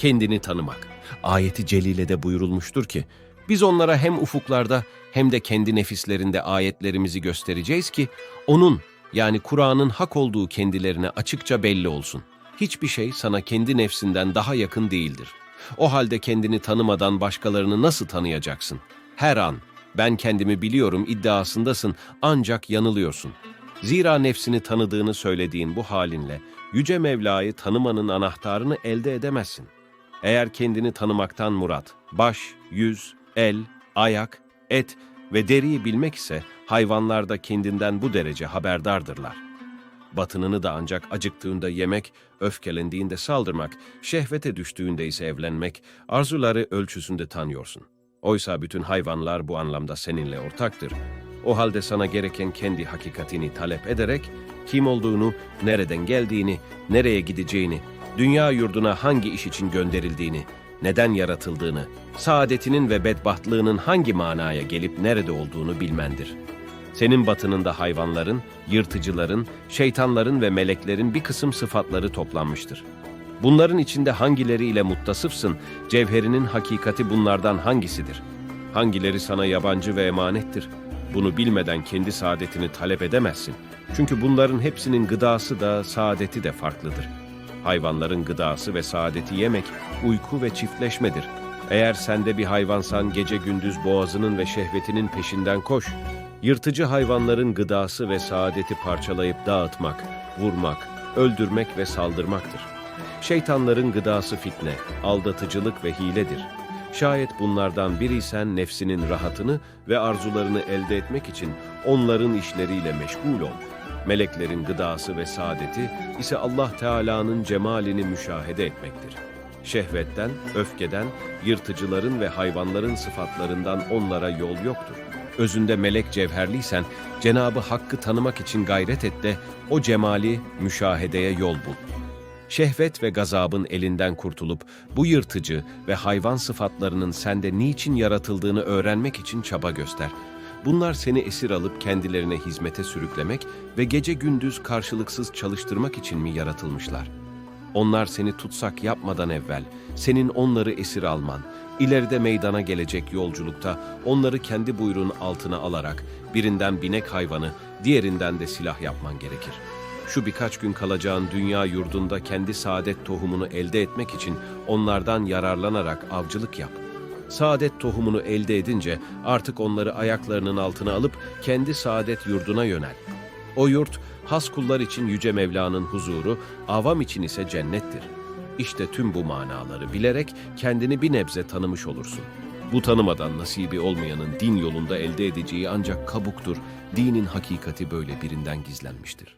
kendini tanımak. Ayeti celilede buyurulmuştur ki, biz onlara hem ufuklarda hem de kendi nefislerinde ayetlerimizi göstereceğiz ki, onun yani Kur'an'ın hak olduğu kendilerine açıkça belli olsun. Hiçbir şey sana kendi nefsinden daha yakın değildir. O halde kendini tanımadan başkalarını nasıl tanıyacaksın? Her an, ben kendimi biliyorum iddiasındasın ancak yanılıyorsun. Zira nefsini tanıdığını söylediğin bu halinle Yüce Mevla'yı tanımanın anahtarını elde edemezsin. Eğer kendini tanımaktan murat, baş, yüz, el, ayak, et ve deriyi bilmek ise hayvanlar da kendinden bu derece haberdardırlar. Batınını da ancak acıktığında yemek, öfkelendiğinde saldırmak, şehvete düştüğünde ise evlenmek, arzuları ölçüsünde tanıyorsun. Oysa bütün hayvanlar bu anlamda seninle ortaktır. O halde sana gereken kendi hakikatini talep ederek, kim olduğunu, nereden geldiğini, nereye gideceğini, dünya yurduna hangi iş için gönderildiğini, neden yaratıldığını, saadetinin ve bedbahtlığının hangi manaya gelip nerede olduğunu bilmendir. Senin batınında hayvanların, yırtıcıların, şeytanların ve meleklerin bir kısım sıfatları toplanmıştır. Bunların içinde hangileriyle muttasıfsın, cevherinin hakikati bunlardan hangisidir? Hangileri sana yabancı ve emanettir? Bunu bilmeden kendi saadetini talep edemezsin. Çünkü bunların hepsinin gıdası da, saadeti de farklıdır. Hayvanların gıdası ve saadeti yemek, uyku ve çiftleşmedir. Eğer sen de bir hayvansan gece gündüz boğazının ve şehvetinin peşinden koş. Yırtıcı hayvanların gıdası ve saadeti parçalayıp dağıtmak, vurmak, öldürmek ve saldırmaktır. Şeytanların gıdası fitne, aldatıcılık ve hiledir. Şayet bunlardan biriysen nefsinin rahatını ve arzularını elde etmek için onların işleriyle meşgul ol. Meleklerin gıdası ve saadeti ise Allah Teala'nın cemalini müşahede etmektir. Şehvetten, öfkeden, yırtıcıların ve hayvanların sıfatlarından onlara yol yoktur. Özünde melek cevherliysen Cenabı Hakk'ı tanımak için gayret et de o cemali müşahedeye yol bul. Şehvet ve gazabın elinden kurtulup bu yırtıcı ve hayvan sıfatlarının sende niçin yaratıldığını öğrenmek için çaba göster. Bunlar seni esir alıp kendilerine hizmete sürüklemek ve gece gündüz karşılıksız çalıştırmak için mi yaratılmışlar? Onlar seni tutsak yapmadan evvel, senin onları esir alman, ileride meydana gelecek yolculukta onları kendi buyruğun altına alarak birinden binek hayvanı, diğerinden de silah yapman gerekir. Şu birkaç gün kalacağın dünya yurdunda kendi saadet tohumunu elde etmek için onlardan yararlanarak avcılık yap. Saadet tohumunu elde edince artık onları ayaklarının altına alıp kendi saadet yurduna yönel. O yurt has kullar için Yüce Mevla'nın huzuru, avam için ise cennettir. İşte tüm bu manaları bilerek kendini bir nebze tanımış olursun. Bu tanımadan nasibi olmayanın din yolunda elde edeceği ancak kabuktur. Dinin hakikati böyle birinden gizlenmiştir.